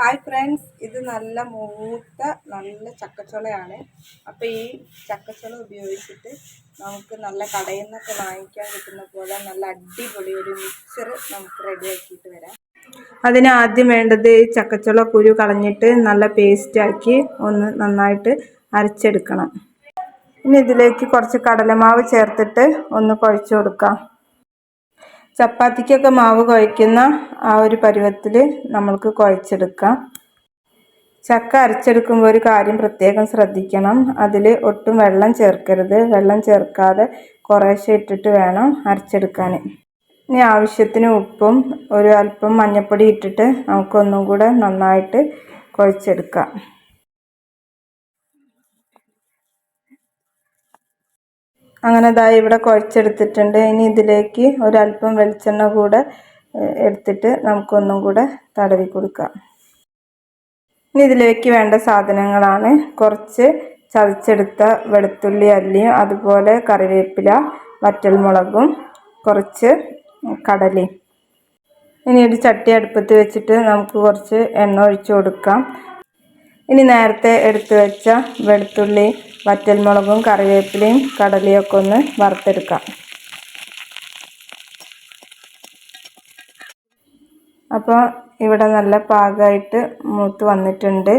Hi friends ഇത് നല്ല മൂത്ത നല്ല ചക്കച്ചുളയാണ്. അപ്പോൾ ഈ ചക്കച്ചുള ഉപയോഗിച്ചിട്ട് നമുക്ക് നല്ല കടയിൽ നിന്നൊക്കെ വാങ്ങിക്കാൻ കിട്ടുന്ന പോലെ നല്ല അടിപൊളി ഒരു മിക്സർ നമുക്ക് റെഡിയാക്കിയിട്ട് വരാം. അതിന് ആദ്യം വേണ്ടത് ചക്കച്ചുള കുരു കളഞ്ഞിട്ട് നല്ല പേസ്റ്റാക്കി ഒന്ന് നന്നായിട്ട് അരച്ചെടുക്കണം. ഇനി ഇതിലേക്ക് കുറച്ച് കടലമാവ് ചേർത്തിട്ട് ഒന്ന് കുഴച്ച് കൊടുക്കാം. ചപ്പാത്തിക്കൊക്കെ മാവ് കുഴയ്ക്കുന്ന ആ ഒരു പരുവത്തിൽ നമ്മൾക്ക് കുഴച്ചെടുക്കാം. ചക്ക അരച്ചെടുക്കുമ്പോൾ ഒരു കാര്യം പ്രത്യേകം ശ്രദ്ധിക്കണം. അതിൽ ഒട്ടും വെള്ളം ചേർക്കരുത്. വെള്ളം ചേർക്കാതെ കുറേശ്ശെ ഇട്ടിട്ട് വേണം അരച്ചെടുക്കാൻ ഇനി ആവശ്യത്തിന് ഉപ്പും ഒരു അല്പം മഞ്ഞൾപ്പൊടി ഇട്ടിട്ട് നമുക്കൊന്നും കൂടെ നന്നായിട്ട് കുഴച്ചെടുക്കാം. അങ്ങനെ ദാ ഇവിടെ കുഴച്ചെടുത്തിട്ടുണ്ട്. ഇനി ഇതിലേക്ക് ഒരല്പം വെളിച്ചെണ്ണ കൂടെ എടുത്തിട്ട് നമുക്കൊന്നും കൂടെ തടവി കൊടുക്കാം. ഇനി ഇതിലേക്ക് വേണ്ട സാധനങ്ങളാണ്. കുറച്ച് ചതച്ചെടുത്ത വെളുത്തുള്ളി അല്ലിയും അതുപോലെ കറിവേപ്പില വറ്റൽമുളകും കുറച്ച് കടലയും. ഇനി ഒരു ചട്ടി അടുപ്പത്ത് വെച്ചിട്ട് നമുക്ക് കുറച്ച് എണ്ണ ഒഴിച്ചു കൊടുക്കാം. ഇനി നേരത്തെ എടുത്തു വെച്ച വെളുത്തുള്ളി വറ്റൽമുളകും കറിവേപ്പിലയും കടലയൊക്കെ ഒന്ന് വറുത്തെടുക്കാം. അപ്പോൾ ഇവിടെ നല്ല പാകമായിട്ട് മൂത്ത് വന്നിട്ടുണ്ട്.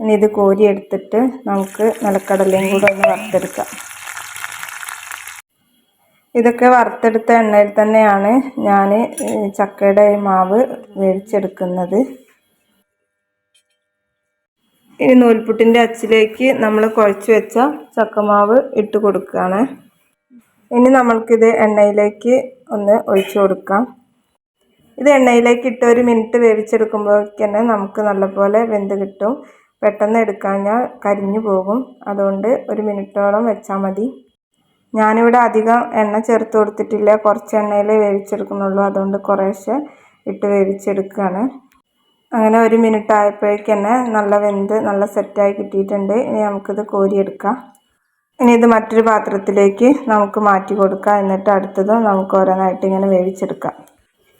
ഇനി ഇത് കോരി എടുത്തിട്ട് നമുക്ക് നിലക്കടലയും കൂടെ ഒന്ന് വറുത്തെടുക്കാം. ഇതൊക്കെ വറുത്തെടുത്ത എണ്ണയിൽ തന്നെയാണ് ഞാൻ ചക്കയുടെ മാവ് വേവിച്ചെടുക്കുന്നത്. ഇനി നൂൽപുട്ടിന്റെ അച്ചിലേക്ക് നമ്മൾ കുഴച്ച് വെച്ച ചക്കമാവ് ഇട്ട് കൊടുക്കുകയാണ്. ഇനി നമ്മൾക്കിത് എണ്ണയിലേക്ക് ഒന്ന് ഒഴിച്ചു കൊടുക്കാം. ഇത് എണ്ണയിലേക്ക് ഇട്ട് ഒരു മിനിറ്റ് വേവിച്ചെടുക്കുമ്പോഴേക്ക് തന്നെ നമുക്ക് നല്ലപോലെ വെന്ത് കിട്ടും. പെട്ടെന്ന് എടുക്കാഞ്ഞാൽ കരിഞ്ഞു പോകും. അതുകൊണ്ട് ഒരു മിനിറ്റോളം വെച്ചാൽ മതി. ഞാനിവിടെ അധികം എണ്ണ ചേർത്ത് കൊടുത്തിട്ടില്ല. കുറച്ച് എണ്ണയിലേ വേവിച്ചെടുക്കുന്നുള്ളൂ. അതുകൊണ്ട് കുറേശ്ശെ ഇട്ട് വേവിച്ചെടുക്കുകയാണ്. അങ്ങനെ ഒരു മിനിറ്റ് ആയപ്പോഴേക്ക് തന്നെ നല്ല വെന്ത് നല്ല സെറ്റായി കിട്ടിയിട്ടുണ്ട്. ഇനി നമുക്കിത് കോരിയെടുക്കാം. ഇനി ഇത് മറ്റൊരു പാത്രത്തിലേക്ക് നമുക്ക് മാറ്റി കൊടുക്കാം. എന്നിട്ട് അടുത്തത് നമുക്ക് ഓരോന്നായിട്ട് ഇങ്ങനെ വേവിച്ചെടുക്കാം.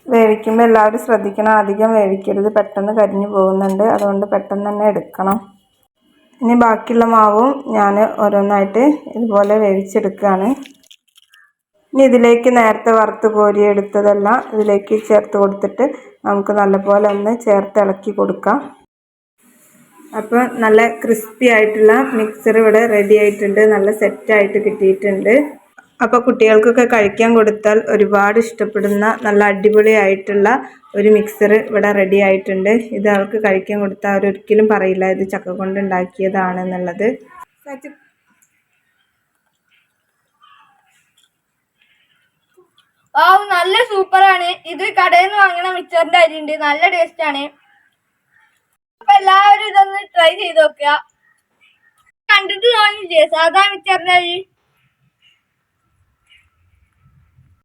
വേവിക്കുമ്പോൾ എല്ലാവരും ശ്രദ്ധിക്കണം. അധികം വേവിക്കരുത്. പെട്ടെന്ന് കരിഞ്ഞു പോകുന്നുണ്ട്. അതുകൊണ്ട് പെട്ടെന്ന് തന്നെ എടുക്കണം. ഇനി ബാക്കിയുള്ള മാവും ഞാൻ ഓരോന്നായിട്ട് ഇതുപോലെ വേവിച്ചെടുക്കുകയാണ്. ഇനി ഇതിലേക്ക് നേരത്തെ വറുത്ത് കോരിയെടുത്തതെല്ലാം ഇതിലേക്ക് ചേർത്ത് കൊടുത്തിട്ട് നമുക്ക് നല്ലപോലെ ഒന്ന് ചേർത്ത് ഇളക്കി കൊടുക്കാം. അപ്പോൾ നല്ല ക്രിസ്പി ആയിട്ടുള്ള മിക്സർ ഇവിടെ റെഡി ആയിട്ടുണ്ട്. നല്ല സെറ്റായിട്ട് കിട്ടിയിട്ടുണ്ട്. അപ്പോൾ കുട്ടികൾക്കൊക്കെ കഴിക്കാൻ കൊടുത്താൽ ഒരുപാട് ഇഷ്ടപ്പെടുന്ന നല്ല അടിപൊളിയായിട്ടുള്ള ഒരു മിക്സർ ഇവിടെ റെഡി ആയിട്ടുണ്ട്. ഇത് അവർക്ക് കഴിക്കാൻ കൊടുത്താൽ അവരൊരിക്കലും പറയില്ല ഇത് ചക്ക കൊണ്ട് ഉണ്ടാക്കിയതാണെന്നുള്ളത്. ആ നല്ല സൂപ്പറാണ്. ഇത് കടയിൽ നിന്ന് വാങ്ങണ മിച്ചറിന്റെ അരി ഉണ്ട് നല്ല ടേസ്റ്റ് ആണ്. അപ്പൊ എല്ലാവരും ഇതൊന്ന് ട്രൈ ചെയ്ത് നോക്കുക. കണ്ടിട്ട് തോന്നില്ലേ സാധാ മിച്ചറിന്റെ അരി?